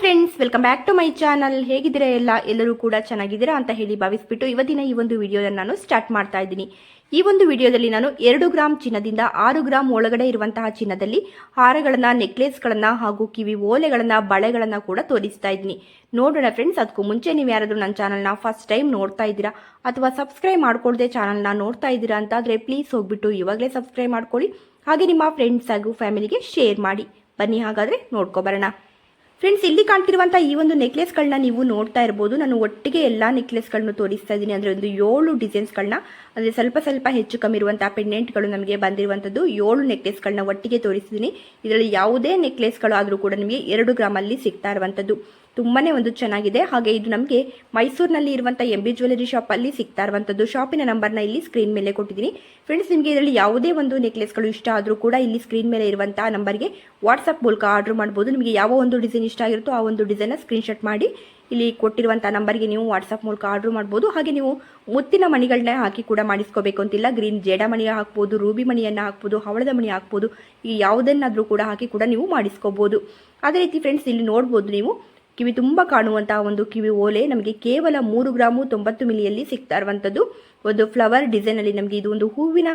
Friends, welcome back to my channel. ಹೇಗಿದ್ದೀರಾ ಎಲ್ಲ? ಎಲ್ಲರೂ ಕೂಡ ಚೆನ್ನಾಗಿದ್ದೀರಾ ಅಂತ ಹೇಳಿ ಭಾವಿಸ್ಬಿಟ್ಟು ಇವತ್ತಿನ ಈ ಒಂದು ವಿಡಿಯೋನ ನಾನು ಸ್ಟಾರ್ಟ್ ಮಾಡ್ತಾ ಇದ್ದೀನಿ. ಈ ಒಂದು ವಿಡಿಯೋದಲ್ಲಿ ನಾನು ಎರಡು ಗ್ರಾಮ್ ಚಿನ್ನದಿಂದ ಆರು ಗ್ರಾಮ್ ಒಳಗಡೆ ಇರುವಂತಹ ಚಿನ್ನದಲ್ಲಿ ಹಾರಗಳನ್ನ, ನೆಕ್ಲೆಸ್ಗಳನ್ನ ಹಾಗೂ ಕಿವಿ ಓಲೆಗಳನ್ನ, ಬಳೆಗಳನ್ನ ಕೂಡ ತೋರಿಸ್ತಾ ಇದ್ದೀನಿ. ನೋಡೋಣ ಫ್ರೆಂಡ್ಸ್, ಅದಕ್ಕೂ ಮುಂಚೆ ನೀವು ಯಾರಾದರೂ ನನ್ನ ಚಾನಲ್ನ ಫಸ್ಟ್ ಟೈಮ್ ನೋಡ್ತಾ ಇದ್ದೀರಾ ಅಥವಾ ಸಬ್ಸ್ಕ್ರೈಬ್ ಮಾಡ್ಕೊಳ್ದೆ ಚಾನಲ್ನ ನೋಡ್ತಾ ಇದ್ದೀರಾ ಅಂತಾದರೆ ಪ್ಲೀಸ್ ಹೋಗ್ಬಿಟ್ಟು ಇವಾಗಲೇ ಸಬ್ಸ್ಕ್ರೈಬ್ ಮಾಡ್ಕೊಳ್ಳಿ. ಹಾಗೆ ನಿಮ್ಮ ಫ್ರೆಂಡ್ಸ್ ಹಾಗೂ ಫ್ಯಾಮಿಲಿಗೆ ಶೇರ್ ಮಾಡಿ. ಬನ್ನಿ ಹಾಗಾದರೆ ನೋಡ್ಕೊಬರೋಣ ಫ್ರೆಂಡ್ಸ್ ಇಲ್ಲಿ ಕಾಣ್ತಿರುವಂತಹ ಈ ಒಂದು ನೆಕ್ಲೆಸ್ಗಳನ್ನ ನೀವು ನೋಡ್ತಾ ಇರಬಹುದು ನಾನು ಒಟ್ಟಿಗೆ ಎಲ್ಲ ನೆಕ್ಲೆಸ್ಗಳನ್ನು ತೋರಿಸ್ತಾ ಇದ್ದೀನಿ. ಅಂದ್ರೆ ಒಂದು ಏಳು ಡಿಸೈನ್ಸ್ಗಳನ್ನ ಅಂದ್ರೆ ಸ್ವಲ್ಪ ಸ್ವಲ್ಪ ಹೆಚ್ಚು ಕಮ್ಮಿ ಪೆಂಡೆಂಟ್ಗಳು ನಮಗೆ ಬಂದಿರುವಂತದ್ದು ಏಳು ನೆಕ್ಲೆಸ್ಗಳನ್ನ ಒಟ್ಟಿಗೆ ತೋರಿಸ್ತೀನಿ ಇದರಲ್ಲಿ ಯಾವುದೇ ನೆಕ್ಲೆಸ್ಗಳು ಆದ್ರೂ ಕೂಡ ನಿಮಗೆ ಎರಡು ಗ್ರಾಮಲ್ಲಿ ಸಿಗ್ತಾ ಇರುವಂಥದ್ದು. ತುಂಬಾ ಒಂದು ಚೆನ್ನಾಗಿದೆ. ಹಾಗೆ ಇದು ನಮಗೆ ಮೈಸೂರಿನಲ್ಲಿ ಇರುವಂಥ ಎಂ ಬಿ ಜ್ಯುವೆಲರಿ ಶಾಪಲ್ಲಿ ಸಿಗ್ತಾ ಇರುವಂಥದ್ದು ಶಾಪಿನ ನಂಬರ್ನ ಇಲ್ಲಿ ಸ್ಕ್ರೀನ್ ಮೇಲೆ ಕೊಟ್ಟಿದ್ದೀನಿ. ಫ್ರೆಂಡ್ಸ್ ನಿಮಗೆ ಇದರಲ್ಲಿ ಯಾವುದೇ ಒಂದು ನೆಕ್ಲೆಸ್ಗಳು ಇಷ್ಟ ಆದರೂ ಕೂಡ ಇಲ್ಲಿ ಸ್ಕ್ರೀನ್ ಮೇಲೆ ಇರುವಂಥ ನಂಬರ್ಗೆ ವಾಟ್ಸಪ್ ಮೂಲಕ ಆರ್ಡರ್ ಮಾಡ್ಬೋದು. ನಿಮಗೆ ಯಾವ ಒಂದು ಡಿಸೈನ್ ಇಷ್ಟ ಆಗಿರುತ್ತೋ ಆ ಒಂದು ಡಿಸೈನ್ನ ಸ್ಕ್ರೀನ್ಶಾಟ್ ಮಾಡಿ ಇಲ್ಲಿ ಕೊಟ್ಟಿರುವಂಥ ನಂಬರ್ಗೆ ನೀವು ವಾಟ್ಸಪ್ ಮೂಲಕ ಆರ್ಡರ್ ಮಾಡ್ಬೋದು. ಹಾಗೆ ನೀವು ಮುತ್ತಿನ ಮಣಿಗಳನ್ನ ಹಾಕಿ ಕೂಡ ಮಾಡಿಸ್ಕೋಬೇಕು ಅಂತಿಲ್ಲ. ಗ್ರೀನ್ ಜೇಡ ಮಣಿ ಹಾಕ್ಬೋದು, ರೂಬಿ ಮಣಿಯನ್ನು ಹಾಕ್ಬೋದು, ಹವಳದ ಮಣಿ ಹಾಕ್ಬೋದು, ಈ ಯಾವುದನ್ನಾದರೂ ಕೂಡ ಹಾಕಿ ಕೂಡ ನೀವು ಮಾಡಿಸ್ಕೋಬೋದು. ಅದೇ ರೀತಿ ಫ್ರೆಂಡ್ಸ್ ಇಲ್ಲಿ ನೋಡ್ಬೋದು ನೀವು. ಕಿವಿ ತುಂಬ ಕಾಣುವಂತಹ ಒಂದು ಕಿವಿ ಓಲೆ ನಮಗೆ ಕೇವಲ ಮೂರು ಗ್ರಾಮು ತೊಂಬತ್ತು ಮಿಲಿಯಲ್ಲಿ ಸಿಗ್ತಾ ಇರುವಂಥದ್ದು ಒಂದು ಫ್ಲವರ್ ಡಿಸೈನಲ್ಲಿ ನಮಗೆ ಇದು ಒಂದು ಹೂವಿನ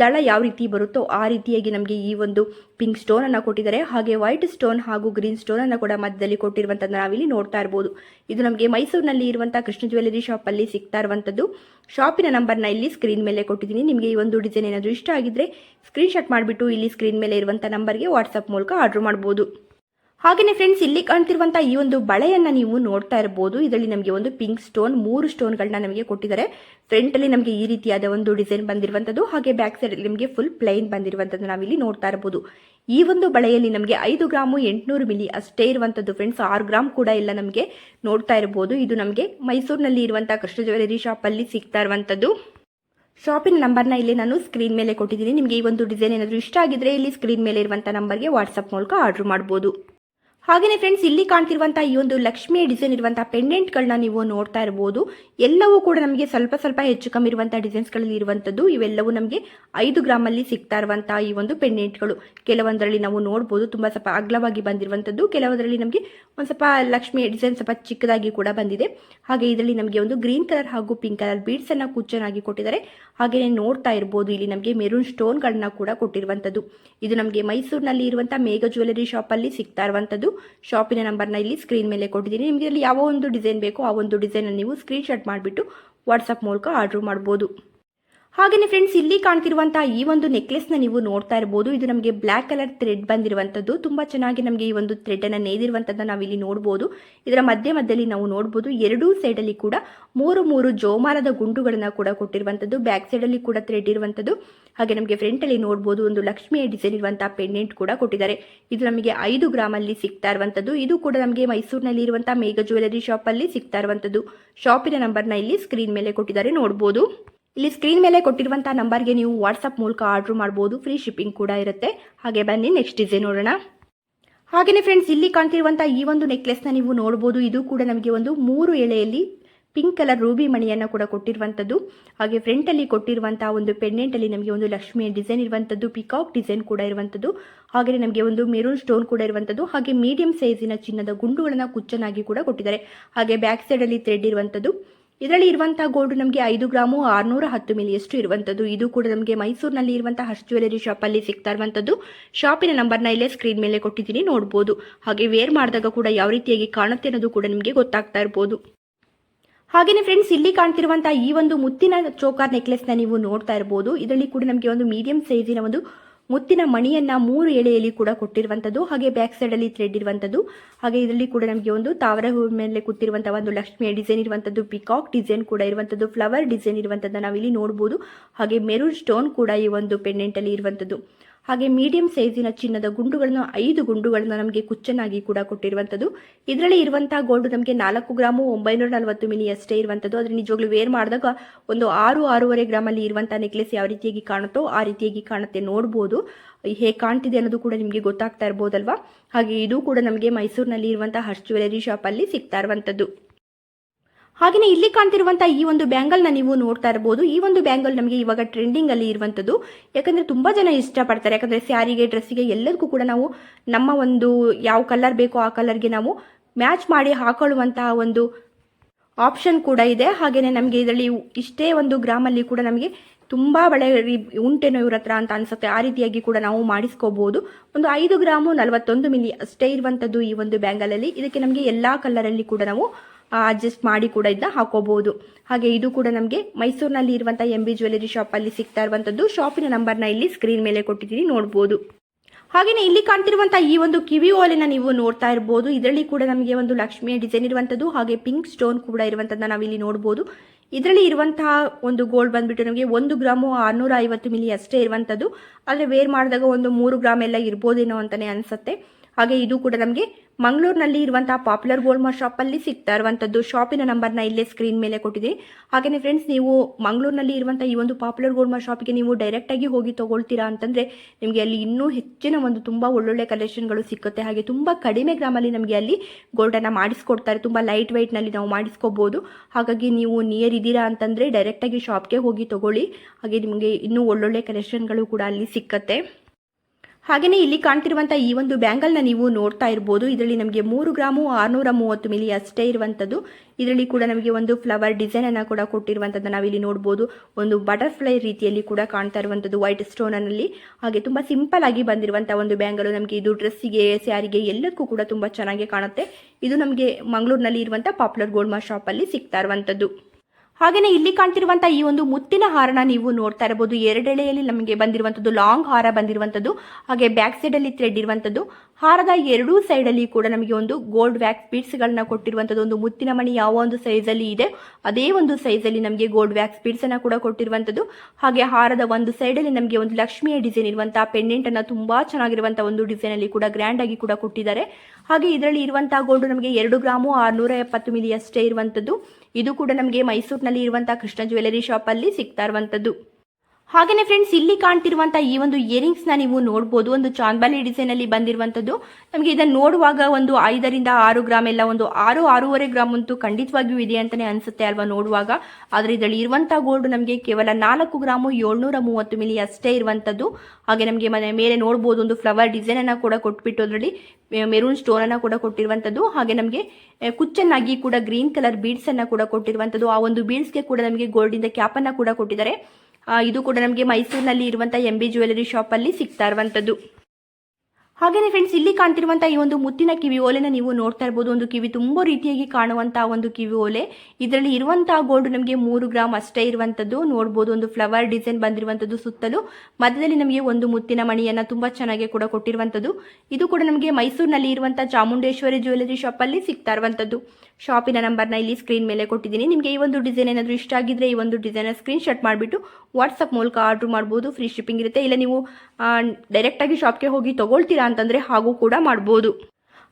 ದಳ ಯಾವ ರೀತಿ ಬರುತ್ತೋ ಆ ರೀತಿಯಾಗಿ ನಮಗೆ ಈ ಒಂದು ಪಿಂಕ್ ಸ್ಟೋನ್ ಅನ್ನು ಕೊಟ್ಟಿದ್ದಾರೆ. ಹಾಗೆ ವೈಟ್ ಸ್ಟೋನ್ ಹಾಗೂ ಗ್ರೀನ್ ಸ್ಟೋನ್ ಅನ್ನು ಕೂಡ ಮಧ್ಯದಲ್ಲಿ ಕೊಟ್ಟಿರುವಂಥದ್ದು ನಾವಿಲ್ಲಿ ನೋಡ್ತಾ ಇರಬಹುದು ಇದು ನಮಗೆ ಮೈಸೂರಿನಲ್ಲಿ ಇರುವಂತಹ ಕೃಷ್ಣ ಜ್ಯುವೆಲರಿ ಶಾಪಲ್ಲಿ ಸಿಗ್ತಾ ಇರುವಂಥದ್ದು ಶಾಪಿನ ನಂಬರ್ನ ಇಲ್ಲಿ ಸ್ಕ್ರೀನ್ ಮೇಲೆ ಕೊಟ್ಟಿದ್ದೀನಿ. ನಿಮಗೆ ಈ ಒಂದು ಡಿಸೈನ್ ಏನಾದರೂ ಇಷ್ಟ ಆಗಿದ್ರೆ ಸ್ಕ್ರೀನ್ಶಾಟ್ ಮಾಡಿಬಿಟ್ಟು ಇಲ್ಲಿ ಸ್ಕ್ರೀನ್ ಮೇಲೆ ಇರುವಂಥ ನಂಬರ್ಗೆ ವಾಟ್ಸಪ್ ಮೂಲಕ ಆರ್ಡರ್ ಮಾಡ್ಬೋದು. ಹಾಗೆಯೇ ಫ್ರೆಂಡ್ಸ್ ಇಲ್ಲಿ ಕಾಣ್ತಿರುವಂಥ ಈ ಒಂದು ಬಳೆಯನ್ನು ನೀವು ನೋಡ್ತಾ ಇರಬಹುದು ಇದರಲ್ಲಿ ನಮಗೆ ಒಂದು ಪಿಂಕ್ ಸ್ಟೋನ್ ಮೂರು ಸ್ಟೋನ್ಗಳನ್ನ ನಮಗೆ ಕೊಟ್ಟಿದ್ದಾರೆ. ಫ್ರಂಟಲ್ಲಿ ನಮಗೆ ಈ ರೀತಿಯಾದ ಒಂದು ಡಿಸೈನ್ ಬಂದಿರುವಂಥದ್ದು ಹಾಗೆ ಬ್ಯಾಕ್ ಸೈಡಲ್ಲಿ ನಮಗೆ ಫುಲ್ ಪ್ಲೈನ್ ಬಂದಿರುವಂಥದ್ದು ನಾವಿಲ್ಲಿ ನೋಡ್ತಾ ಇರಬಹುದು ಈ ಒಂದು ಬಳೆಯಲ್ಲಿ ನಮಗೆ ಐದು ಗ್ರಾಮು ಎಂಟುನೂರು ಮಿಲಿ ಅಷ್ಟೇ ಇರುವಂಥದ್ದು ಫ್ರೆಂಡ್ಸ್ ಆರು ಗ್ರಾಮ್ ಕೂಡ ಇಲ್ಲ ನಮಗೆ ನೋಡ್ತಾ ಇರಬಹುದು ಇದು ನಮಗೆ ಮೈಸೂರಿನಲ್ಲಿ ಇರುವಂಥ ಕೃಷ್ಣ ಜ್ಯುವೆಲರಿ ಅಲ್ಲಿ ಸಿಗ್ತಾ ಇರುವಂಥದ್ದು ಶಾಪಿನ ನಂಬರ್ನ ಇಲ್ಲಿ ನಾನು ಸ್ಕ್ರೀನ್ ಮೇಲೆ ಕೊಟ್ಟಿದ್ದೀನಿ. ನಿಮಗೆ ಈ ಒಂದು ಡಿಸೈನ್ ಏನಾದರೂ ಇಷ್ಟ ಆಗಿದ್ರೆ ಇಲ್ಲಿ ಸ್ಕ್ರೀನ್ ಮೇಲೆ ಇರುವಂಥ ನಂಬರ್ಗೆ ವಾಟ್ಸಪ್ ಮೂಲಕ ಆರ್ಡರ್ ಮಾಡ್ಬೋದು. ಹಾಗೆಯೇ ಫ್ರೆಂಡ್ಸ್ ಇಲ್ಲಿ ಕಾಣ್ತಿರುವಂಥ ಈ ಒಂದು ಲಕ್ಷ್ಮಿಯ ಡಿಸೈನ್ ಇರುವಂಥ ಪೆಂಡೆಂಟ್ಗಳನ್ನ ನೀವು ನೋಡ್ತಾ ಇರ್ಬೋದು. ಎಲ್ಲವೂ ಕೂಡ ನಮಗೆ ಸ್ವಲ್ಪ ಸ್ವಲ್ಪ ಹೆಚ್ಚು ಕಮ್ಮಿ ಇರುವಂಥ ಡಿಸೈನ್ಸ್ಗಳಲ್ಲಿ ಇರುವಂಥದ್ದು. ಇವೆಲ್ಲವೂ ನಮಗೆ ಐದು ಗ್ರಾಮಲ್ಲಿ ಸಿಗ್ತಾ ಇರುವಂಥ ಈ ಒಂದು ಪೆಂಡೆಂಟ್ಗಳು ಕೆಲವೊಂದರಲ್ಲಿ ನಾವು ನೋಡ್ಬೋದು, ತುಂಬ ಸ್ವಲ್ಪ ಅಗ್ಲವಾಗಿ ಬಂದಿರುವಂಥದ್ದು. ಕೆಲವೊಂದರಲ್ಲಿ ನಮಗೆ ಒಂದು ಸ್ವಲ್ಪ ಲಕ್ಷ್ಮಿ ಡಿಸೈನ್ ಸ್ವಲ್ಪ ಚಿಕ್ಕದಾಗಿ ಕೂಡ ಬಂದಿದೆ. ಹಾಗೆ ಇದರಲ್ಲಿ ನಮಗೆ ಒಂದು ಗ್ರೀನ್ ಕಲರ್ ಹಾಗೂ ಪಿಂಕ್ ಕಲರ್ ಬೀಡ್ಸನ್ನು ಕುಚ್ಚನಾಗಿ ಕೊಟ್ಟಿದ್ದಾರೆ. ಹಾಗೆಯೇ ನೋಡ್ತಾ ಇರ್ಬೋದು, ಇಲ್ಲಿ ನಮಗೆ ಮೆರೂನ್ ಸ್ಟೋನ್ಗಳನ್ನ ಕೂಡ ಕೊಟ್ಟಿರುವಂಥದ್ದು. ಇದು ನಮಗೆ ಮೈಸೂರಿನಲ್ಲಿ ಇರುವಂಥ ಮೇಘ ಜ್ಯುವೆಲರಿ ಶಾಪಲ್ಲಿ ಸಿಗ್ತಾ ಇರುವಂಥದ್ದು. ಶಾಪಿನ ನಂಬರ್ನ ಇಲ್ಲಿ ಸ್ಕ್ರೀನ್ ಮೇಲೆ ಕೊಟ್ಟಿದ್ದೀನಿ. ನಿಮಗೆ ಇಲ್ಲಿ ಯಾವ ಒಂದು ಡಿಸೈನ್ ಬೇಕೋ ಆ ಒಂದು ಡಿಸೈನ್ ನೀವು ಸ್ಕ್ರೀನ್ಶಾಟ್ ಮಾಡಿಬಿಟ್ಟು ವಾಟ್ಸಪ್ ಮೂಲಕ ಆರ್ಡ್ರ್ ಮಾಡ್ಬೋದು. ಹಾಗೆಯೇ ಫ್ರೆಂಡ್ಸ್ ಇಲ್ಲಿ ಕಾಣ್ತಿರುವಂತಹ ಈ ಒಂದು ನೆಕ್ಲೆಸ್ನ ನೀವು ನೋಡ್ತಾ ಇರಬಹುದು ಇದು ನಮಗೆ ಬ್ಲಾಕ್ ಕಲರ್ ಥ್ರೆಡ್ ಬಂದಿರುವಂತದ್ದು. ತುಂಬಾ ಚೆನ್ನಾಗಿ ನಮಗೆ ಈ ಒಂದು ಥ್ರೆಡ್ ಅನ್ನ ನೇದಿರುವಂತದ್ದು ನಾವು ಇಲ್ಲಿ ನೋಡಬಹುದು ಇದರ ಮಧ್ಯ ಮಧ್ಯದಲ್ಲಿ ನಾವು ನೋಡಬಹುದು ಎರಡೂ ಅಲ್ಲಿ ಕೂಡ ಮೂರು ಮೂರು ಜೋಮಾನದ ಗುಂಡುಗಳನ್ನ ಕೂಡ ಕೊಟ್ಟಿರುವಂತದ್ದು. ಬ್ಯಾಕ್ ಸೈಡ್ ಅಲ್ಲಿ ಕೂಡ ಥ್ರೆಡ್ ಇರುವಂತದ್ದು. ಹಾಗೆ ನಮಗೆ ಫ್ರಂಟ್ ಅಲ್ಲಿ ನೋಡಬಹುದು ಒಂದು ಲಕ್ಷ್ಮಿಯ ಡಿಸೈನ್ ಇರುವಂತಹ ಪೆಂಡೆಂಟ್ ಕೂಡ ಕೊಟ್ಟಿದ್ದಾರೆ. ಇದು ನಮಗೆ ಐದು ಗ್ರಾಮಲ್ಲಿ ಸಿಗ್ತಾ ಇರುವಂತದ್ದು. ಇದು ಕೂಡ ನಮಗೆ ಮೈಸೂರಿನಲ್ಲಿ ಇರುವಂತಹ ಮೇಘ ಜ್ಯುವೆಲರಿ ಅಲ್ಲಿ ಸಿಗ್ತಾ ಇರುವಂತದ್ದು. ಶಾಪಿನ ನಂಬರ್ನ ಇಲ್ಲಿ ಸ್ಕ್ರೀನ್ ಮೇಲೆ ಕೊಟ್ಟಿದ್ದಾರೆ. ನೋಡ್ಬೋದು. ಇಲ್ಲಿ ಸ್ಕ್ರೀನ್ ಮೇಲೆ ಕೊಟ್ಟಿರುವಂಥ ನಂಬರ್ಗೆ ನೀವು ವಾಟ್ಸಪ್ ಮೂಲಕ ಆರ್ಡರ್ ಮಾಡ್ಬೋದು. ಫ್ರೀ ಶಿಪ್ಪಿಂಗ್ ಕೂಡ ಇರುತ್ತೆ. ಹಾಗೆ ಬನ್ನಿ ನೆಕ್ಸ್ಟ್ ಡಿಸೈನ್ ನೋಡೋಣ. ಹಾಗೆಯೇ ಫ್ರೆಂಡ್ಸ್ ಇಲ್ಲಿ ಕಾಣ್ತಿರುವಂಥ ಈ ಒಂದು ನೆಕ್ಲೆಸ್ನ ನೀವು ನೋಡ್ಬೋದು. ಇದು ಕೂಡ ನಮಗೆ ಒಂದು ಮೂರು ಎಳೆಯಲ್ಲಿ ಪಿಂಕ್ ಕಲರ್ ರೂಬಿ ಮಣಿಯನ್ನು ಕೂಡ ಕೊಟ್ಟಿರುವಂಥದ್ದು. ಹಾಗೆ ಫ್ರಂಟಲ್ಲಿ ಕೊಟ್ಟಿರುವಂಥ ಒಂದು ಪೆಂಡೆಂಟಲ್ಲಿ ನಮಗೆ ಒಂದು ಲಕ್ಷ್ಮಿ ಡಿಸೈನ್ ಇರುವಂಥದ್ದು. ಪಿಕಾಕ್ ಡಿಸೈನ್ ಕೂಡ ಇರುವಂಥದ್ದು. ಹಾಗೆಯೇ ನಮಗೆ ಒಂದು ಮೆರೂನ್ ಸ್ಟೋನ್ ಕೂಡ ಇರುವಂಥದ್ದು. ಹಾಗೆ ಮೀಡಿಯಂ ಸೈಜಿನ ಚಿನ್ನದ ಗುಂಡುಗಳನ್ನು ಕುಚ್ಚನಾಗಿ ಕೂಡ ಕೊಟ್ಟಿದ್ದಾರೆ. ಹಾಗೆ ಬ್ಯಾಕ್ ಸೈಡಲ್ಲಿ ಥ್ರೆಡ್ ಇರುವಂಥದ್ದು. ಇದರಲ್ಲಿ ಇರುವಂತಹ ಗೋಲ್ಡ್ ನಮಗೆ ಐದು ಗ್ರಾಮು ಆರ್ನೂರ ಹತ್ತು ಮಿಲಿಯಷ್ಟು ಇರುವಂಥದ್ದು ಇದು ಕೂಡ ನಮಗೆ ಮೈಸೂರಿನಲ್ಲಿ ಇರುವಂತಹ ಹರ್ಷ್ ಜ್ಯುವೆಲರಿ ಶಾಪಲ್ಲಿ ಸಿಗ್ತಾ ಇರುವಂಥದ್ದು ಶಾಪಿನ ನ ಇಲ್ಲೇ ಸ್ಕ್ರೀನ್ ಮೇಲೆ ಕೊಟ್ಟಿದ್ದೀನಿ, ನೋಡ್ಬೋದು. ಹಾಗೆ ವೇರ್ ಮಾಡಿದಾಗ ಕೂಡ ಯಾವ ರೀತಿಯಾಗಿ ಕಾಣುತ್ತೆ ಅನ್ನೋದು ಕೂಡ ನಿಮಗೆ ಗೊತ್ತಾಗ್ತಾ ಇರ್ಬೋದು. ಹಾಗೆಯೇ ಫ್ರೆಂಡ್ಸ್ ಇಲ್ಲಿ ಕಾಣ್ತಿರುವಂತಹ ಈ ಒಂದು ಮುತ್ತಿನ ಚೋಕಾರ್ ನೆಕ್ಲೆಸ್ನ ನೀವು ನೋಡ್ತಾ ಇರಬಹುದು ಇದರಲ್ಲಿ ಕೂಡ ನಮಗೆ ಒಂದು ಮೀಡಿಯಂ ಸೈಜಿನ ಒಂದು ಮುತ್ತಿನ ಮಣಿಯನ್ನ ಮೂರು ಎಳೆಯಲ್ಲಿ ಕೂಡ ಕೊಟ್ಟಿರುವಂತದ್ದು, ಹಾಗೆ ಬ್ಯಾಕ್ ಸೈಡಲ್ಲಿ ಥ್ರೆಡ್ ಇರುವಂತದ್ದು. ಹಾಗೆ ಇದರಲ್ಲಿ ಕೂಡ ನಮಗೆ ಒಂದು ತಾವರ ಹೂವಿನ ಮೇಲೆ ಕೂತಿರುವಂತಹ ಒಂದು ಲಕ್ಷ್ಮಿಯ ಡಿಸೈನ್ ಇರುವಂತದ್ದು ಪಿಕಾಕ್ ಡಿಸೈನ್ ಕೂಡ ಇರುವಂತದ್ದು ಫ್ಲವರ್ ಡಿಸೈನ್ ಇರುವಂಥದ್ದು ನಾವಿಲ್ಲಿ ನೋಡಬಹುದು ಹಾಗೆ ಮೆರೂನ್ ಸ್ಟೋನ್ ಕೂಡ ಈ ಒಂದು ಪೆಂಡೆಂಟಲ್ಲಿ ಇರುವಂಥದ್ದು ಹಾಗೆ ಮೀಡಿಯಂ ಸೈಜಿನ ಚಿನ್ನದ ಗುಂಡುಗಳನ್ನು ಐದು ಗುಂಡುಗಳನ್ನು ನಮಗೆ ಕುಚ್ಚನಾಗಿ ಕೂಡ ಕೊಟ್ಟಿರುವಂಥದ್ದು ಇದರಲ್ಲಿ ಇರುವಂತಹ ಗೋಲ್ಡ್ ನಮಗೆ ನಾಲ್ಕು ಗ್ರಾಮು ಒಂಬೈನೂರ ನಲವತ್ತು ಮಿಲಿ ಅಷ್ಟೇ ಇರುವಂಥದ್ದು ಆದರೆ ನಿಜವಾಗ್ಲೂ ವೇರ್ ಮಾಡಿದಾಗ ಒಂದು ಆರು, ಆರೂವರೆ ಗ್ರಾಮಲ್ಲಿ ಇರುವಂತಹ ನೆಕ್ಲೆಸ್ ಯಾವ ರೀತಿಯಾಗಿ ಕಾಣುತ್ತೋ ಆ ರೀತಿಯಾಗಿ ಕಾಣುತ್ತೆ ನೋಡ್ಬೋದು. ಹೇಗೆ ಕಾಣ್ತಿದೆ ಅನ್ನೋದು ಕೂಡ ನಿಮಗೆ ಗೊತ್ತಾಗ್ತಾ ಇರ್ಬೋದಲ್ವಾ? ಹಾಗೆ ಇದು ಕೂಡ ನಮಗೆ ಮೈಸೂರಿನಲ್ಲಿ ಇರುವಂತಹ ಹರ್ಷ್ ಜ್ಯುವೆಲರಿ ಶಾಪಲ್ಲಿ ಸಿಗ್ತಾ ಇರುವಂಥದ್ದು ಹಾಗೆಯೇ ಇಲ್ಲಿ ಕಾಣ್ತಿರುವಂಥ ಈ ಒಂದು ಬ್ಯಾಂಗಲ್ನ ನೀವು ನೋಡ್ತಾ ಇರಬಹುದು ಈ ಒಂದು ಬ್ಯಾಂಗಲ್ ನಮಗೆ ಇವಾಗ ಟ್ರೆಂಡಿಂಗ್ ಅಲ್ಲಿ ಇರುವಂಥದ್ದು ಯಾಕಂದ್ರೆ ತುಂಬಾ ಜನ ಇಷ್ಟಪಡ್ತಾರೆ. ಯಾಕಂದ್ರೆ ಸ್ಯಾರಿಗೆ ಡ್ರೆಸ್ಸಿಗೆ ಎಲ್ಲದಕ್ಕೂ ಕೂಡ ನಾವು ನಮ್ಮ ಒಂದು ಯಾವ ಕಲರ್ ಬೇಕೋ ಆ ಕಲರ್ಗೆ ನಾವು ಮ್ಯಾಚ್ ಮಾಡಿ ಹಾಕೊಳ್ಳುವಂತಹ ಒಂದು ಆಪ್ಷನ್ ಕೂಡ ಇದೆ. ಹಾಗೆಯೇ ನಮಗೆ ಇದರಲ್ಲಿ ಇಷ್ಟೇ ಒಂದು ಗ್ರಾಮಲ್ಲಿ ಕೂಡ ನಮಗೆ ತುಂಬ ಬಳೆ ಉಂಟೇನೋ ಇವ್ರ ಹತ್ರ ಅಂತ ಅನಿಸುತ್ತೆ. ಆ ರೀತಿಯಾಗಿ ಕೂಡ ನಾವು ಮಾಡಿಸ್ಕೋಬಹುದು ಒಂದು ಐದು ಗ್ರಾಮು ನಲವತ್ತೊಂದು ಮಿಲಿ ಅಷ್ಟೇ ಇರುವಂಥದ್ದು ಈ ಒಂದು ಬ್ಯಾಂಗಲಲ್ಲಿ ಇದಕ್ಕೆ ನಮಗೆ ಎಲ್ಲ ಕಲರಲ್ಲಿ ಕೂಡ ನಾವು ಅಡ್ಜಸ್ಟ್ ಮಾಡಿ ಕೂಡ ಇದನ್ನ ಹಾಕೋಬಹುದು ಹಾಗೆ ಇದು ಕೂಡ ನಮಗೆ ಮೈಸೂರಿನಲ್ಲಿ ಇರುವಂಥ ಎಂ ಬಿ ಜ್ಯುವೆಲರಿ ಶಾಪಲ್ಲಿ ಸಿಗ್ತಾ ಇರುವಂಥದ್ದು ಶಾಪಿನ ನಂಬರ್ನ ಇಲ್ಲಿ ಸ್ಕ್ರೀನ್ ಮೇಲೆ ಕೊಟ್ಟಿದ್ದೀನಿ, ನೋಡ್ಬೋದು. ಹಾಗೆಯೇ ಇಲ್ಲಿ ಕಾಣ್ತಿರುವಂಥ ಈ ಒಂದು ಕಿವಿ ಓಲೆನ ನೀವು ನೋಡ್ತಾ ಇರ್ಬೋದು. ಇದರಲ್ಲಿ ಕೂಡ ನಮಗೆ ಒಂದು ಲಕ್ಷ್ಮಿಯ ಡಿಸೈನ್ ಇರುವಂಥದ್ದು ಹಾಗೆ ಪಿಂಕ್ ಸ್ಟೋನ್ ಕೂಡ ಇರುವಂಥದ್ದನ್ನ ನಾವಿಲ್ಲಿ ನೋಡ್ಬೋದು. ಇದರಲ್ಲಿ ಇರುವಂತಹ ಒಂದು ಗೋಲ್ಡ್ ಬಂದ್ಬಿಟ್ಟು ನಮಗೆ ಒಂದು ಗ್ರಾಮು ಆರುನೂರ ಐವತ್ತು ಮಿಲಿ ಅಷ್ಟೇ ಇರುವಂಥದ್ದು ಆದರೆ ವೇರ್ ಮಾಡಿದಾಗ ಒಂದು ಮೂರು ಗ್ರಾಮ್ ಎಲ್ಲ ಇರ್ಬೋದೇನೋ ಅಂತಲೇ ಅನಿಸುತ್ತೆ. ಹಾಗೆ ಇದು ಕೂಡ ನಮಗೆ ಮಂಗಳೂರಿನಲ್ಲಿ ಇರುವಂತಹ ಪಾಪ್ಯುಲರ್ ಗೋಲ್ಡ್ ಶಾಪ್ ಶಾಪಲ್ಲಿ ಸಿಗ್ತಾ ಇರುವಂಥದ್ದು ಶಾಪಿನ ನಂಬರ್ನ ಇಲ್ಲೇ ಸ್ಕ್ರೀನ್ ಮೇಲೆ ಕೊಟ್ಟಿದೆ. ಹಾಗೆಯೇ ಫ್ರೆಂಡ್ಸ್ ನೀವು ಮಂಗಳೂರಿನಲ್ಲಿ ಇರುವಂಥ ಈ ಒಂದು ಪಾಪ್ಯುಲರ್ ಗೋಲ್ಡ್ ಮಾರ್ ಶಾಪಿಗೆ ನೀವು ಡೈರೆಕ್ಟಾಗಿ ಹೋಗಿ ತೊಗೊಳ್ತೀರಾ ಅಂತಂದರೆ ನಿಮಗೆ ಅಲ್ಲಿ ಇನ್ನೂ ಹೆಚ್ಚಿನ ಒಂದು ತುಂಬ ಒಳ್ಳೊಳ್ಳೆ ಕಲೆಕ್ಷನ್ಗಳು ಸಿಕ್ಕುತ್ತೆ. ಹಾಗೆ ತುಂಬ ಕಡಿಮೆ ಗ್ರಾಮಲ್ಲಿ ನಮಗೆ ಅಲ್ಲಿ ಗೋಲ್ಡನ್ನು ಮಾಡಿಸ್ಕೊಡ್ತಾರೆ. ತುಂಬ ಲೈಟ್ ವೆಯ್ಟ್ನಲ್ಲಿ ನಾವು ಮಾಡಿಸ್ಕೋಬೋದು. ಹಾಗಾಗಿ ನೀವು ನಿಯರ್ ಇದ್ದೀರಾ ಅಂತಂದರೆ ಡೈರೆಕ್ಟಾಗಿ ಶಾಪ್ಗೆ ಹೋಗಿ ತಗೊಳ್ಳಿ. ಹಾಗೆ ನಿಮಗೆ ಇನ್ನೂ ಒಳ್ಳೊಳ್ಳೆ ಕಲೆಕ್ಷನ್ಗಳು ಕೂಡ ಅಲ್ಲಿ ಸಿಕ್ಕತ್ತೆ. ಹಾಗೆಯೇ ಇಲ್ಲಿ ಕಾಣ್ತಿರುವಂತಹ ಈ ಒಂದು ಬ್ಯಾಂಗಲ್ನ ನೀವು ನೋಡ್ತಾ ಇರ್ಬೋದು. ಇದರಲ್ಲಿ ನಮಗೆ ಮೂರು ಗ್ರಾಮು, ಆರುನೂರ ಮೂವತ್ತು ಮಿಲಿ ಅಷ್ಟೇ ಇರುವಂಥದ್ದು ಇದರಲ್ಲಿ ಕೂಡ ನಮಗೆ ಒಂದು ಫ್ಲವರ್ ಡಿಸೈನ್ ಡಿಸೈನನ್ನು ಕೂಡ ಕೊಟ್ಟಿರುವಂಥದ್ದು ನಾವಿಲ್ಲಿ ನೋಡ್ಬೋದು. ಒಂದು ಬಟರ್ಫ್ಲೈ ರೀತಿಯಲ್ಲಿ ಕೂಡ ಕಾಣ್ತಾ ಇರುವಂಥದ್ದು ವೈಟ್ ಸ್ಟೋನಲ್ಲಿ ಹಾಗೆ ತುಂಬ ಸಿಂಪಲ್ ಆಗಿ ಬಂದಿರುವಂಥ ಒಂದು ಬ್ಯಾಂಗಲು ನಮಗೆ ಇದು ಡ್ರೆಸ್ಸಿಗೆ, ಸ್ಯಾರಿಗೆ ಎಲ್ಲಕ್ಕೂ ಕೂಡ ತುಂಬ ಚೆನ್ನಾಗಿ ಕಾಣುತ್ತೆ. ಇದು ನಮಗೆ ಮಂಗಳೂರಿನಲ್ಲಿ ಇರುವಂಥ ಪಾಪ್ಯುಲರ್ ಗೋಲ್ಡ್ ಶಾಪಲ್ಲಿ ಸಿಗ್ತಾ ಇರುವಂಥದ್ದು ಹಾಗೆಯೇ ಇಲ್ಲಿ ಕಾಣ್ತಿರುವಂತಹ ಈ ಒಂದು ಮುತ್ತಿನ ಹಾರನ ನೀವು ನೋಡ್ತಾ ಇರಬಹುದು. ಎರಡೆಳೆಯಲ್ಲಿ ನಮಗೆ ಬಂದಿರುವಂಥದ್ದು ಲಾಂಗ್ ಹಾರ ಬಂದಿರುವಂಥದ್ದು, ಹಾಗೆ ಬ್ಯಾಕ್ ಸೈಡಲ್ಲಿ ಥ್ರೆಡ್ ಇರುವಂಥದ್ದು. ಹಾರದ ಎರಡೂ ಸೈಡಲ್ಲಿ ಕೂಡ ನಮಗೆ ಒಂದು ಗೋಲ್ಡ್ ವ್ಯಾಕ್ ಸ್ಪೀಡ್ಸ್ಗಳನ್ನ ಕೊಟ್ಟಿರುವಂಥದ್ದು. ಒಂದು ಮುತ್ತಿನ ಮಣಿ ಯಾವ ಒಂದು ಸೈಜಲ್ಲಿ ಇದೆ, ಅದೇ ಒಂದು ಸೈಜಲ್ಲಿ ನಮಗೆ ಗೋಲ್ಡ್ ವ್ಯಾಕ್ಸ್ ಅನ್ನ ಕೂಡ ಕೊಟ್ಟಿರುವಂಥದ್ದು. ಹಾಗೆ ಹಾರದ ಒಂದು ಸೈಡಲ್ಲಿ ನಮಗೆ ಒಂದು ಲಕ್ಷ್ಮಿಯ ಡಿಸೈನ್ ಇರುವಂತಹ ಪೆಂಡೆಂಟನ್ನು ತುಂಬಾ ಚೆನ್ನಾಗಿರುವಂಥ ಒಂದು ಡಿಸೈನಲ್ಲಿ ಕೂಡ ಗ್ರ್ಯಾಂಡ್ ಆಗಿ ಕೂಡ ಕೊಟ್ಟಿದ್ದಾರೆ. ಹಾಗೆ ಇದರಲ್ಲಿ ಇರುವಂತಹ ಗೋಲ್ಡ್ ನಮಗೆ ಎರಡು ಗ್ರಾಮು ಆರುನೂರ ಎಪ್ಪತ್ತು ಮಿಲಿ ಅಷ್ಟೇ ಇರುವಂಥದ್ದು. ಇದು ಕೂಡ ನಮಗೆ ಮೈಸೂರಿನಲ್ಲಿ ಇರುವಂತಹ ಕೃಷ್ಣ ಜ್ಯುವೆಲರಿ ಶಾಪಲ್ಲಿ ಸಿಗ್ತಾ ಇರುವಂಥದ್ದು ಹಾಗೆಯೇ ಫ್ರೆಂಡ್ಸ್ ಇಲ್ಲಿ ಕಾಣ್ತಿರುವಂತ ಈ ಒಂದು ಇಯರಿಂಗ್ಸ್ನ ನೀವು ನೋಡಬಹುದು ಒಂದು ಚಾಂದ್ಬಾಲಿ ಡಿಸೈನಲ್ಲಿ ಬಂದಿರುವಂಥದ್ದು ನಮಗೆ ಇದನ್ನು ನೋಡುವಾಗ ಒಂದು ಐದರಿಂದ ಆರು ಗ್ರಾಮ್ ಎಲ್ಲ ಒಂದು ಆರು, ಆರೂವರೆ ಗ್ರಾಮ್ ಅಂತೂ ಖಂಡಿತವಾಗಿಯೂ ಇದೆ ಅಂತಾನೆ ಅನಿಸುತ್ತೆ ಅಲ್ವಾ ನೋಡುವಾಗ. ಆದರೆ ಇದರಲ್ಲಿ ಇರುವಂಥ ಗೋಲ್ಡ್ ನಮಗೆ ಕೇವಲ ನಾಲ್ಕು ಗ್ರಾಮ್ ಏಳ್ನೂರ ಮೂವತ್ತು ಮಿಲಿ ಅಷ್ಟೇ ಇರುವಂಥದ್ದು ಹಾಗೆ ನಮಗೆ ಮನೆ ಮೇಲೆ ನೋಡಬಹುದು ಒಂದು ಫ್ಲವರ್ ಡಿಸೈನ್ ಅನ್ನ ಕೂಡ ಕೊಟ್ಬಿಟ್ಟು ಅದರಲ್ಲಿ ಮೆರೂನ್ ಸ್ಟೋನನ್ನು ಕೂಡ ಕೊಟ್ಟಿರುವಂಥದ್ದು ಹಾಗೆ ನಮಗೆ ಕುಚ್ಚನ್ನಾಗಿ ಕೂಡ ಗ್ರೀನ್ ಕಲರ್ ಬೀಡ್ಸ್ ಅನ್ನ ಕೂಡ ಕೊಟ್ಟಿರುವಂಥದ್ದು ಆ ಒಂದು ಬೀಡ್ಸ್ಗೆ ಕೂಡ ನಮಗೆ ಗೋಲ್ಡಿಂದ ಕ್ಯಾಪನ್ನು ಕೂಡ ಕೊಟ್ಟಿದ್ದಾರೆ. ಇದು ಕೂಡ ನಮಗೆ ಮೈಸೂರಿನಲ್ಲಿ ಇರುವಂತಹ ಎಂ ಬಿ ಜ್ಯುವೆಲರಿ ಅಲ್ಲಿ ಸಿಗ್ತಾ ಇರುವಂಥದ್ದು ಹಾಗೆಯೇ ಫ್ರೆಂಡ್ಸ್ ಇಲ್ಲಿ ಕಾಣ್ತಿರುವಂತಹ ಈ ಒಂದು ಮುತ್ತಿನ ಕಿವಿ ಓಲೆನ ನೀವು ನೋಡ್ತಾ ಇರಬಹುದು ಒಂದು ಕಿವಿ ತುಂಬಾ ರೀತಿಯಾಗಿ ಕಾಣುವಂಥ ಒಂದು ಕಿವಿ ಓಲೆ. ಇದರಲ್ಲಿ ಇರುವಂತಹ ಗೋಲ್ಡ್ ನಮಗೆ ಮೂರು ಗ್ರಾಮ್ ಅಷ್ಟೇ ಇರುವಂತದ್ದು. ನೋಡಬಹುದು ಒಂದು ಫ್ಲವರ್ ಡಿಸೈನ್ ಬಂದಿರುವಂತದ್ದು ಸುತ್ತಲೂ. ಮಧ್ಯದಲ್ಲಿ ನಮಗೆ ಒಂದು ಮುತ್ತಿನ ಮಣಿಯನ್ನ ತುಂಬಾ ಚೆನ್ನಾಗಿ ಕೂಡ ಕೊಟ್ಟಿರುವಂತದ್ದು. ಇದು ಕೂಡ ನಮಗೆ ಮೈಸೂರಿನಲ್ಲಿ ಇರುವಂತಹ ಚಾಮುಂಡೇಶ್ವರಿ ಜ್ಯುವೆಲರಿ ಅಲ್ಲಿ ಸಿಗ್ತಾ ಇರುವಂಥದ್ದು ಶಾಪಿನ ನಂಬರ್ನ ಇಲ್ಲಿ ಸ್ಕ್ರೀನ್ ಮೇಲೆ ಕೊಟ್ಟಿದ್ದೀನಿ. ನಿಮಗೆ ಈ ಒಂದು ಡಿಸೈನ್ ಏನಾದರೂ ಇಷ್ಟ ಆಗಿದ್ರೆ ಈ ಒಂದು ಡಿಸೈನ್ ಸ್ಕ್ರೀನ್ ಶಾಟ್ ಮಾಡಿಬಿಟ್ಟು ವಾಟ್ಸಪ್ ಮೂಲಕ ಆರ್ಡರ್ ಮಾಡಬಹುದು ಫ್ರೀ ಶಿಪ್ಪಿಂಗ್ ಇರುತ್ತೆ. ಇಲ್ಲ ನೀವು ಡೈರೆಕ್ಟ್ ಡೈರೆಕ್ಟಾಗಿ ಶಾಪ್ಗೆ ಹೋಗಿ ತೊಗೊಳ್ತೀರಾ ಅಂತಂದರೆ ಹಾಗೂ ಕೂಡ ಮಾಡ್ಬೋದು.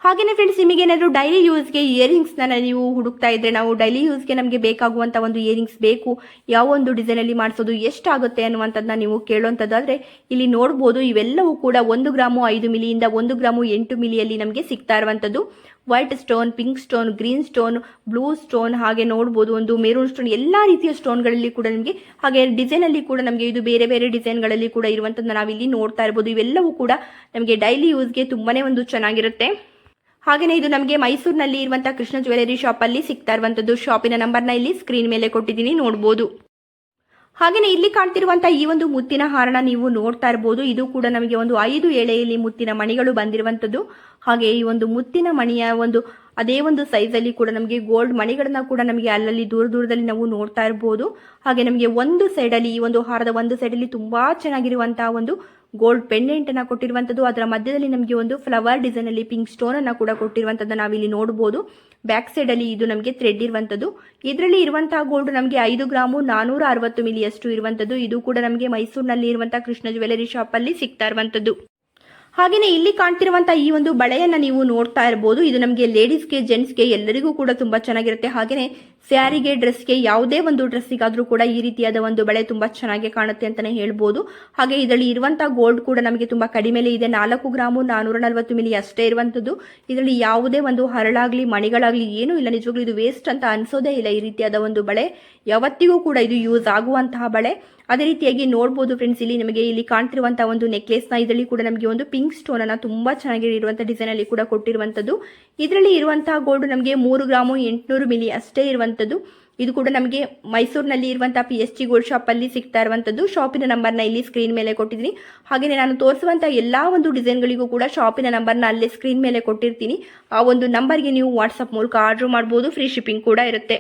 ಹಾಗೆಯೇ ಫ್ರೆಂಡ್ಸ್ ನಿಮಗೆ ಏನಾದರೂ ಡೈಲಿ ಯೂಸ್ಗೆ ಇಯರಿಂಗ್ಸ್ನ ನೀವು ಹುಡುಕ್ತಾ ಇದ್ರೆ ನಾವು ಡೈಲಿ ಯೂಸ್ಗೆ ನಮಗೆ ಬೇಕಾಗುವಂಥ ಒಂದು ಇಯರಿಂಗ್ಸ್ ಬೇಕು. ಯಾವ ಒಂದು ಡಿಸೈನಲ್ಲಿ ಮಾಡಿಸೋದು ಎಷ್ಟಾಗುತ್ತೆ ಅನ್ನುವಂಥದ್ದನ್ನ ನೀವು ಕೇಳುವಂಥದ್ದಾದರೆ ಇಲ್ಲಿ ನೋಡ್ಬೋದು. ಇವೆಲ್ಲವೂ ಕೂಡ ಒಂದು ಗ್ರಾಮು ಐದು ಮಿಲಿಯಿಂದ ಒಂದು ಗ್ರಾಮು ಎಂಟು ಮಿಲಿಯಲ್ಲಿ ನಮಗೆ ಸಿಗ್ತಾ ಇರುವಂಥದ್ದು. White stone pink stone green stone blue stone ಹಾಗೆ ನೋಡ್ಬೋದು. ಒಂದು ಮೆರೂನ್ ಸ್ಟೋನ್ ಎಲ್ಲ ರೀತಿಯ ಸ್ಟೋನ್ಗಳಲ್ಲಿ ಕೂಡ ನಿಮಗೆ ಹಾಗೆ ಡಿಸೈನಲ್ಲಿ ಕೂಡ ನಮಗೆ ಇದು ಬೇರೆ ಬೇರೆ ಡಿಸೈನ್ಗಳಲ್ಲಿ ಕೂಡ ಇರುವಂಥದ್ದು ನಾವಿಲ್ಲಿ ನೋಡ್ತಾ ಇರ್ಬೋದು. ಇವೆಲ್ಲವೂ ಕೂಡ ನಮಗೆ ಡೈಲಿ ಯೂಸ್ಗೆ ತುಂಬಾನೇ ಒಂದು ಚೆನ್ನಾಗಿರುತ್ತೆ. ಹಾಗೆಯೇ ಇದು ನಮಗೆ ಮೈಸೂರಿನಲ್ಲಿ ಇರುವಂತಹ ಕೃಷ್ಣ ಜ್ಯುವೆಲರಿ ಶಾಪಲ್ಲಿ ಸಿಗ್ತಾ ಇರುವಂಥದ್ದು ಶಾಪಿನ ನಂಬರ್ನ ಇಲ್ಲಿ ಸ್ಕ್ರೀನ್ ಮೇಲೆ ಕೊಟ್ಟಿದ್ದೀನಿ, ನೋಡ್ಬೋದು. ಹಾಗೆಯೇ ಇಲ್ಲಿ ಕಾಣ್ತಿರುವಂತಹ ಈ ಒಂದು ಮುತ್ತಿನ ಹಾರನ ನೀವು ನೋಡ್ತಾ ಇರಬಹುದು ಇದು ಕೂಡ ನಮಗೆ ಒಂದು ಐದು ಎಳೆಯಲ್ಲಿ ಮುತ್ತಿನ ಮಣಿಗಳು ಬಂದಿರುವಂಥದ್ದು ಹಾಗೆ ಈ ಒಂದು ಮುತ್ತಿನ ಮಣಿಯ ಒಂದು ಅದೇ ಒಂದು ಸೈಜಲ್ಲಿ ಕೂಡ ನಮಗೆ ಗೋಲ್ಡ್ ಮಣಿಗಳನ್ನ ಕೂಡ ನಮಗೆ ಅಲ್ಲಲ್ಲಿ ದೂರ ದೂರದಲ್ಲಿ ನಾವು ನೋಡ್ತಾ ಇರಬಹುದು ಹಾಗೆ ನಮಗೆ ಒಂದು ಸೈಡಲ್ಲಿ ಈ ಒಂದು ಹಾರದ ಒಂದು ಸೈಡಲ್ಲಿ ತುಂಬಾ ಚೆನ್ನಾಗಿರುವಂತಹ ಒಂದು ಗೋಲ್ಡ್ ಪೆಂಡೆಂಟ್ ಅನ್ನ ಕೊಟ್ಟಿರುವಂತದ್ದು. ಅದರ ಮಧ್ಯದಲ್ಲಿ ನಮಗೆ ಒಂದು ಫ್ಲವರ್ ಡಿಸೈನ್ ಅಲ್ಲಿ ಪಿಂಕ್ ಸ್ಟೋನ್ ಅನ್ನ ಕೂಡ ಕೊಟ್ಟಿರುವಂತದ್ದು ನಾವಿಲ್ಲಿ ನೋಡಬಹುದು ಬ್ಯಾಕ್ ಸೈಡ್ ಅಲ್ಲಿ ಇದು ನಮಗೆ ಥ್ರೆಡ್ ಇರುವಂತದ್ದು. ಇದರಲ್ಲಿ ಇರುವಂತಹ ಗೋಲ್ಡ್ ನಮಗೆ ಐದು ಗ್ರಾಮು ನಾನೂರ ಅರವತ್ತು ಮಿಲಿಯಷ್ಟು ಇರುವಂತದ್ದು. ಇದು ಕೂಡ ನಮಗೆ ಮೈಸೂರಿನಲ್ಲಿ ಇರುವಂತಹ ಕೃಷ್ಣ ಜ್ಯುವೆಲರಿ ಶಾಪ್ ಅಲ್ಲಿ ಸಿಗ್ತಾ ಇರುವಂಥದ್ದು ಹಾಗೆಯೇ ಇಲ್ಲಿ ಕಾಣ್ತಿರುವಂತಹ ಈ ಒಂದು ಬಳೆಯನ್ನು ನೀವು ನೋಡ್ತಾ ಇರಬಹುದು ಇದು ನಮಗೆ ಲೇಡೀಸ್ಗೆ ಜೆಂಟ್ಸ್ಗೆ ಎಲ್ಲರಿಗೂ ಕೂಡ ತುಂಬಾ ಚೆನ್ನಾಗಿರುತ್ತೆ. ಹಾಗೆಯೇ ಸ್ಯಾರಿಗೆ ಡ್ರೆಸ್ಗೆ ಯಾವುದೇ ಒಂದು ಡ್ರೆಸ್ಸಿಗಾದರೂ ಕೂಡ ಈ ರೀತಿಯಾದ ಒಂದು ಬಳೆ ತುಂಬಾ ಚೆನ್ನಾಗಿ ಕಾಣುತ್ತೆ ಅಂತಾನೆ ಹೇಳ್ಬೋದು. ಹಾಗೆ ಇದರಲ್ಲಿ ಇರುವಂತಹ ಗೋಲ್ಡ್ ಕೂಡ ನಮಗೆ ತುಂಬಾ ಕಡಿಮೆಲೆ ಇದೆ. ನಾಲ್ಕು ಗ್ರಾಮು ನಾನೂರ ನಲವತ್ತು ಮಿಲಿ ಅಷ್ಟೇ ಇರುವಂಥದ್ದು ಇದರಲ್ಲಿ ಯಾವುದೇ ಒಂದು ಹರಳಾಗ್ಲಿ, ಮಣಿಗಳಾಗ್ಲಿ ಏನೂ ಇಲ್ಲ. ನಿಜವಾಗ್ಲೂ ಇದು ವೇಸ್ಟ್ ಅಂತ ಅನ್ಸೋದೇ ಇಲ್ಲ ಈ ರೀತಿಯಾದ ಒಂದು ಬಳೆ. ಯಾವತ್ತಿಗೂ ಕೂಡ ಇದು ಯೂಸ್ ಆಗುವಂತಹ ಬಳೆ. ಅದೇ ರೀತಿಯಾಗಿ ನೋಡ್ಬೋದು ಫ್ರೆಂಡ್ಸ್ ಇಲ್ಲಿ ನಮಗೆ ಇಲ್ಲಿ ಕಾಣ್ತಿರುವಂತಹ ಒಂದು ನೆಕ್ಲೆಸ್ನ ಇದರಲ್ಲಿ ಕೂಡ ನಮಗೆ ಒಂದು ಪಿಂಕ್ ಸ್ಟೋನ್ ಅನ್ನ ತುಂಬಾ ಚೆನ್ನಾಗಿ ಇರುವಂತಹ ಡಿಸೈನ್ ಅಲ್ಲಿ ಕೂಡ ಕೊಟ್ಟಿರುವಂತದ್ದು. ಇದರಲ್ಲಿ ಇರುವಂತಹ ಗೋಲ್ಡ್ ನಮಗೆ ಮೂರು ಗ್ರಾಮು ಎಂಟುನೂರು ಮಿಲಿ ಅಷ್ಟೇ ಇರುವಂತದ್ದು. ಇದು ಕೂಡ ನಮಗೆ ಮೈಸೂರಿನಲ್ಲಿ ಇರುವಂತಹ P S G gold shop ಅಲ್ಲಿ ಸಿಗ್ತಾ ಇರುವಂತದ್ದು. ಶಾಪಿನ ನಂಬರ್ನ ಇಲ್ಲಿ ಸ್ಕ್ರೀನ್ ಮೇಲೆ ಕೊಟ್ಟಿದ್ದೀನಿ. ಹಾಗೆಯೇ ನಾನು ತೋರಿಸುವಂತಹ ಎಲ್ಲಾ ಒಂದು ಡಿಸೈನ್ಗಳಿಗೂ ಕೂಡ ಶಾಪಿನ ನಂಬರ್ನ ಅಲ್ಲೇ ಸ್ಕ್ರೀನ್ ಮೇಲೆ ಕೊಟ್ಟಿರ್ತೀನಿ. ಆ ಒಂದು ನಂಬರ್ಗೆ ನೀವು ವಾಟ್ಸಪ್ ಮೂಲಕ ಆರ್ಡರ್ ಮಾಡಬಹುದು ಫ್ರೀ ಶಿಪ್ಪಿಂಗ್ ಕೂಡ ಇರುತ್ತೆ.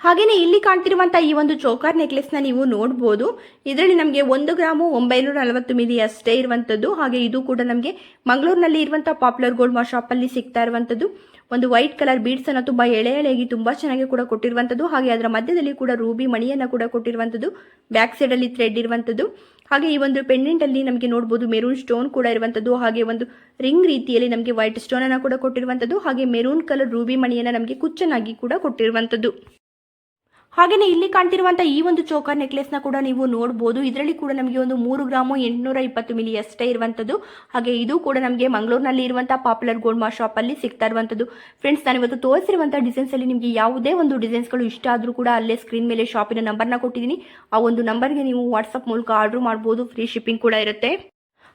ಹಾಗೆಯೇ ಇಲ್ಲಿ ಕಾಣ್ತಿರುವಂಥ ಈ ಒಂದು ಚೋಕರ್ ನೆಕ್ಲೆಸ್ನ ನೀವು ನೋಡ್ಬೋದು. ಇದರಲ್ಲಿ ನಮಗೆ ಒಂದು ಗ್ರಾಮು ಒಂಬೈನೂರ ನಲವತ್ತು ಮಿಲಿ ಅಷ್ಟೇ ಇರುವಂಥದ್ದು ಹಾಗೆ ಇದು ಕೂಡ ನಮಗೆ ಮಂಗಳೂರಿನಲ್ಲಿ ಇರುವಂಥ ಪಾಪ್ಯುಲರ್ ಗೋಲ್ಡ್ ಮಾ ಶಾಪಲ್ಲಿ ಸಿಗ್ತಾ ಇರುವಂಥದ್ದು ಒಂದು ವೈಟ್ ಕಲರ್ ಬೀಡ್ಸನ್ನು ತುಂಬ ಎಳೆ ಎಳೆಯಾಗಿ ತುಂಬ ಚೆನ್ನಾಗಿ ಕೂಡ ಕೊಟ್ಟಿರುವಂಥದ್ದು ಹಾಗೆ ಅದರ ಮಧ್ಯದಲ್ಲಿ ಕೂಡ ರೂಬಿ ಮಣಿಯನ್ನು ಕೂಡ ಕೊಟ್ಟಿರುವಂಥದ್ದು ಬ್ಯಾಕ್ ಸೈಡಲ್ಲಿ ಥ್ರೆಡ್ ಇರುವಂಥದ್ದು ಹಾಗೆ ಈ ಒಂದು ಪೆಂಡೆಂಟಲ್ಲಿ ನಮಗೆ ನೋಡಬಹುದು ಮೆರೂನ್ ಸ್ಟೋನ್ ಕೂಡ ಇರುವಂತದ್ದು. ಹಾಗೆ ಒಂದು ರಿಂಗ್ ರೀತಿಯಲ್ಲಿ ನಮಗೆ ವೈಟ್ ಸ್ಟೋನನ್ನು ಕೂಡ ಕೊಟ್ಟಿರುವಂತದ್ದು. ಹಾಗೆ ಮೆರೂನ್ ಕಲರ್ ರೂಬಿ ಮಣಿಯನ್ನು ನಮಗೆ ಕುಚ್ಚನಾಗಿ ಕೂಡ ಕೊಟ್ಟಿರುವಂಥದ್ದು ಹಾಗೆಯೇ ಇಲ್ಲಿ ಕಾಣ್ತಿರುವಂಥ ಈ ಒಂದು ಚೋಕರ್ ನೆಕ್ಲೆಸ್ನ ಕೂಡ ನೀವು ನೋಡಬಹುದು ಇದರಲ್ಲಿ ಕೂಡ ನಮಗೆ ಒಂದು ಮೂರು ಗ್ರಾಮು ಎಂಟುನೂರ ಇಪ್ಪತ್ತು ಮಿಲಿ ಅಷ್ಟೇ ಇರುವಂಥದ್ದು ಹಾಗೆ ಇದು ಕೂಡ ನಮಗೆ ಮಂಗಳೂರಿನಲ್ಲಿ ಇರುವಂತಹ ಪಾಪ್ಯುಲರ್ ಗೋಲ್ಡ್ ಮಾ ಅಲ್ಲಿ ಸಿಗ್ತಾ ಇರುವಂಥದ್ದು ಫ್ರೆಂಡ್ಸ್ ನಾನು ಇವತ್ತು ತೋರಿಸಿರುವಂತಹ ಡಿಸೈನ್ಸ್ ಅಲ್ಲಿ ನಿಮಗೆ ಯಾವುದೇ ಒಂದು ಡಿಸೈನ್ಸ್ಗಳು ಇಷ್ಟ ಆದರೂ ಕೂಡ ಅಲ್ಲೇ ಸ್ಕ್ರೀನ್ ಮೇಲೆ ಶಾಪಿನ ನಂಬರ್ನ ಕೊಟ್ಟಿದ್ದೀನಿ. ಆ ಒಂದು ನಂಬರ್ಗೆ ನೀವು ವಾಟ್ಸಪ್ ಮೂಲಕ ಆರ್ಡರ್ ಮಾಡಬಹುದು ಫ್ರೀ ಶಿಪ್ಪಿಂಗ್ ಕೂಡ ಇರುತ್ತೆ.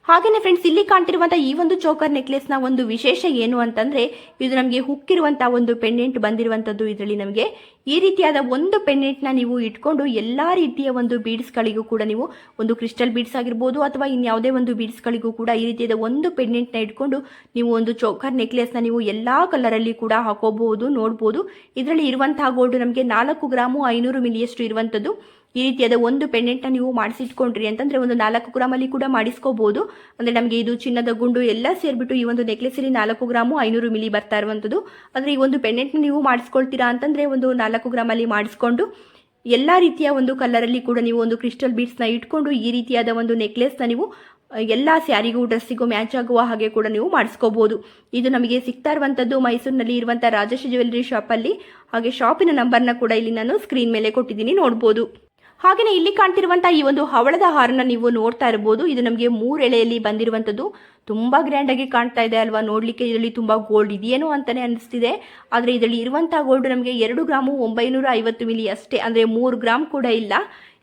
ಹಾಗೆಯೇ ಫ್ರೆಂಡ್ಸ್ ಇಲ್ಲಿ ಕಾಣ್ತಿರುವಂತಹ ಈ ಒಂದು ಚೋಕರ್ನ ಒಂದು ವಿಶೇಷ ಏನು ಅಂತಂದ್ರೆ, ಇದು ನಮಗೆ ಹುಕ್ಕಿರುವಂತಹ ಒಂದು ಪೆಂಡೆಂಟ್ ಬಂದಿರುವಂತದ್ದು ಇದರಲ್ಲಿ ನಮಗೆ. ಈ ರೀತಿಯಾದ ಒಂದು ಪೆಂಡೆಂಟ್ನ ನೀವು ಇಟ್ಕೊಂಡು ಎಲ್ಲಾ ರೀತಿಯ ಒಂದು ಬೀಡ್ಸ್ ಗಳಿಗೂ ಕೂಡ ನೀವು ಒಂದು ಕ್ರಿಸ್ಟಲ್ ಬೀಡ್ಸ್ ಆಗಿರ್ಬೋದು ಅಥವಾ ಇನ್ಯಾವುದೇ ಒಂದು ಬೀಡ್ಸ್ ಗಳಿಗೂ ಕೂಡ ಈ ರೀತಿಯಾದ ಒಂದು ಪೆಂಡೆಂಟ್ನ ಇಟ್ಕೊಂಡು ನೀವು ಒಂದು ಚೋಕರ್ನ ನೀವು ಎಲ್ಲಾ ಕಲರ್ ಅಲ್ಲಿ ಕೂಡ ಹಾಕೋಬಹುದು ನೋಡಬಹುದು ಇದರಲ್ಲಿ ಇರುವಂತಹ ಗೋಲ್ಡ್ ನಮಗೆ ನಾಲ್ಕು ಗ್ರಾಮು ಐನೂರು ಮಿಲಿಯಷ್ಟು ಇರುವಂಥದ್ದು ಈ ರೀತಿಯಾದ ಒಂದು ಪೆಂಡೆಂಟ್ನ ನೀವು ಮಾಡಿಸಿಟ್ಕೊಂಡ್ರಿ ಅಂತಂದ್ರೆ ಒಂದು ನಾಲ್ಕು ಗ್ರಾಮಲ್ಲಿ ಕೂಡ ಮಾಡಿಸ್ಕೋಬಹುದು ಅಂದ್ರೆ ನಮಗೆ ಇದು ಚಿನ್ನದ ಗುಂಡು ಎಲ್ಲ ಸೇರಿಬಿಟ್ಟು ಈ ಒಂದು ನೆಕ್ಲೆಸಲ್ಲಿ ನಾಲ್ಕು ಗ್ರಾಮು ಐನೂರು ಮಿಲಿ ಬರ್ತಾ ಇರುವಂಥದ್ದು ಅಂದ್ರೆ ಈ ಒಂದು ಪೆಂಡೆಂಟ್ನ ನೀವು ಮಾಡಿಸ್ಕೊಳ್ತೀರಾ ಅಂತಂದ್ರೆ ಒಂದು ನಾಲ್ಕು ಗ್ರಾಮಲ್ಲಿ ಮಾಡಿಸ್ಕೊಂಡು ಎಲ್ಲ ರೀತಿಯ ಒಂದು ಕಲರಲ್ಲಿ ಕೂಡ ನೀವು ಒಂದು ಕ್ರಿಸ್ಟಲ್ ಬೀಡ್ಸ್ನ ಇಟ್ಕೊಂಡು ಈ ರೀತಿಯಾದ ಒಂದು ನೆಕ್ಲೆಸ್ನ ನೀವು ಎಲ್ಲ ಸ್ಯಾರಿಗೂ, ಡ್ರೆಸ್ಸಿಗೂ ಮ್ಯಾಚ್ ಆಗುವ ಹಾಗೆ ಕೂಡ ನೀವು ಮಾಡಿಸ್ಕೋಬಹುದು ಇದು ನಮಗೆ ಸಿಗ್ತಾ ಇರುವಂಥದ್ದು ಮೈಸೂರಿನಲ್ಲಿ ಇರುವಂಥ ರಾಜೇಶ್ ಜ್ಯುವೆಲ್ಲರಿ ಶಾಪಲ್ಲಿ ಹಾಗೆ ಶಾಪಿನ ನಂಬರ್ನ ಕೂಡ ಇಲ್ಲಿ ನಾನು ಸ್ಕ್ರೀನ್ ಮೇಲೆ ಕೊಟ್ಟಿದ್ದೀನಿ, ನೋಡ್ಬೋದು. ಹಾಗೆಯೇ ಇಲ್ಲಿ ಕಾಣ್ತಿರುವಂತಹ ಈ ಒಂದು ಹವಳದ ಹಾರನ್ನ ನೀವು ನೋಡ್ತಾ ಇರಬಹುದು ಇದು ನಮಗೆ ಮೂರೆಳೆಯಲ್ಲಿ ಬಂದಿರುವಂಥದ್ದು. ತುಂಬಾ ಗ್ರ್ಯಾಂಡ್ ಆಗಿ ಕಾಣ್ತಾ ಇದೆ ಅಲ್ವಾ? ನೋಡ್ಲಿಕ್ಕೆ ಇದರಲ್ಲಿ ತುಂಬಾ ಗೋಲ್ಡ್ ಇದೆಯೇನೋ ಅಂತಾನೆ ಅನಿಸ್ತಿದೆ. ಆದ್ರೆ ಇದರಲ್ಲಿ ಇರುವಂತ ಗೋಲ್ಡ್ ನಮಗೆ ಎರಡು ಗ್ರಾಮು ಒಂಬೈನೂರ ಐವತ್ತು ಮಿಲಿ ಅಷ್ಟೇ. ಅಂದ್ರೆ ಮೂರು ಗ್ರಾಮ್ ಕೂಡ ಇಲ್ಲ.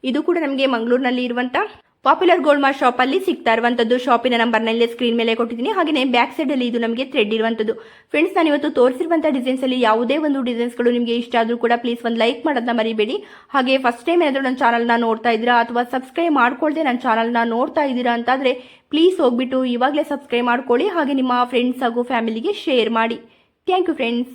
ಇದು ಕೂಡ ನಮಗೆ ಮಂಗಳೂರಿನಲ್ಲಿ ಇರುವಂತ ಪಾಪ್ಯುಲರ್ ಗೋಲ್ಡ್ ಮಾರ್ಟ್ ಶಾಪ್ ಅಲ್ಲಿ ಸಿಗ್ತಾ ಇರುವಂತದ್ದು ಶಾಪಿನ ನಂಬರ್ನಲ್ಲಿ ಸ್ಕ್ರೀನ್ ಮೇಲೆ ಕೊಟ್ಟಿದ್ದೀನಿ. ಹಾಗೆ ಬ್ಯಾಕ್ ಸೈಡ್ ಅಲ್ಲಿ ಇದು ನಮಗೆ ಥ್ರೆಡ್ ಇರುವಂತದ್ದು. ಫ್ರೆಂಡ್ಸ್ ನಾನು ಇವತ್ತು ತೋರಿಸಿರುವಂತಹ ಡಿಸೈನ್ಸ್ ಅಲ್ಲಿ ಯಾವುದೇ ಒಂದು ಡಿಸೈನ್ಸ್ಗಳು ನಿಮಗೆ ಇಷ್ಟ ಆದ್ರೂ ಕೂಡ ಪ್ಲೀಸ್ ಒಂದು ಲೈಕ್ ಮಾಡೋದನ್ನ ಮರಿಬೇಡಿ. ಹಾಗೆ ಫಸ್ಟ್ ಟೈಮ್ ಏನಾದರೂ ನನ್ನ ಚಾನಲ್ನ ನೋಡ್ತಾ ಇದ್ದೀರಾ ಅಥವಾ ಸಬ್ಸ್ಕ್ರೈಬ್ ಮಾಡ್ಕೊಳ್ದೆ ನನ್ನ ಚಾನಲ್ನ ನೋಡ್ತಾ ಇದ್ದೀರಾ ಅಂತಾದ್ರೆ ಪ್ಲೀಸ್ ಹೋಗ್ಬಿಟ್ಟು ಇವಾಗಲೇ ಸಬ್ಸ್ಕ್ರೈಬ್ ಮಾಡ್ಕೊಳ್ಳಿ. ಹಾಗೆ ನಿಮ್ಮ ಫ್ರೆಂಡ್ಸ್ ಹಾಗೂ ಫ್ಯಾಮಿಲಿಗೆ ಶೇರ್ ಮಾಡಿ. Thank you friends